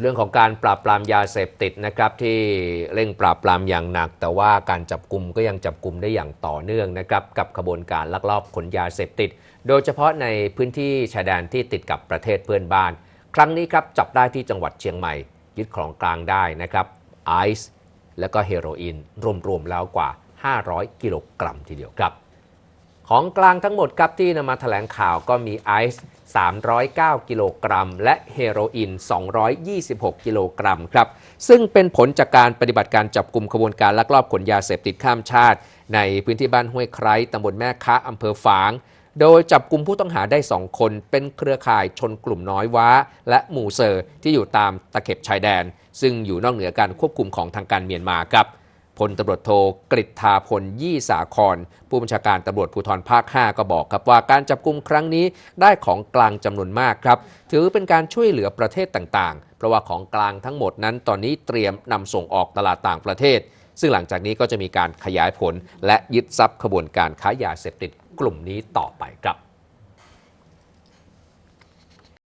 เรื่องของการปราบปรามยาเสพติดนะครับที่เร่งปราบปรามอย่างหนัก แต่ว่าการจับกลุ่มก็ยังจับกลุ่มได้อย่างต่อเนื่องนะครับกับขบวนการลักลอบขนยาเสพติด โดยเฉพาะในพื้นที่ชายแดนที่ติดกับประเทศเพื่อนบ้าน ครั้งนี้ครับจับได้ที่จังหวัดเชียงใหม่ ยึดของกลางได้นะครับไอซ์และก็เฮโรอีนรวมๆแล้วกว่า 500 กิโลกรัมทีเดียวครับ ของกลางทั้งหมดครับที่นำมาแถลงข่าวก็มีไอซ์309 กิโลกรัม และเฮโรอีน 226 กิโลกรัมครับ ซึ่งเป็นผลจากการปฏิบัติการจับกลุ่มขบวนการลักลอบขนยาเสพติดข้ามชาติ ในพื้นที่บ้านห้วยไคร้ตำบลแม่ค้าอำเภอฝาง โดยจับกลุ่มผู้ต้องหาได้ 2 คน เป็นเครือข่ายชนกลุ่มน้อยว้า และหมู่เซอร์ที่อยู่ตามตะเข็บชายแดน ซึ่งอยู่นอกเหนือการควบคุมของทางการเมียนมาครับ ลตำรวจโทกฤษฐาพลยี่สาคร ผู้บัญชาการตำรวจภูธรภาค 5 ก็บอกครับว่าการจับกลุ่มครั้งนี้ได้ของกลางจำนวนมากครับ ถือเป็นการช่วยเหลือประเทศต่างๆ เพราะว่าของกลางทั้งหมดนั้นตอนนี้เตรียมนำส่งออกตลาดต่างประเทศ ซึ่งหลังจากนี้ก็จะมีการขยายผลและยึดทรัพย์ขบวนการค้ายาเสพติดกลุ่มนี้ต่อไปครับ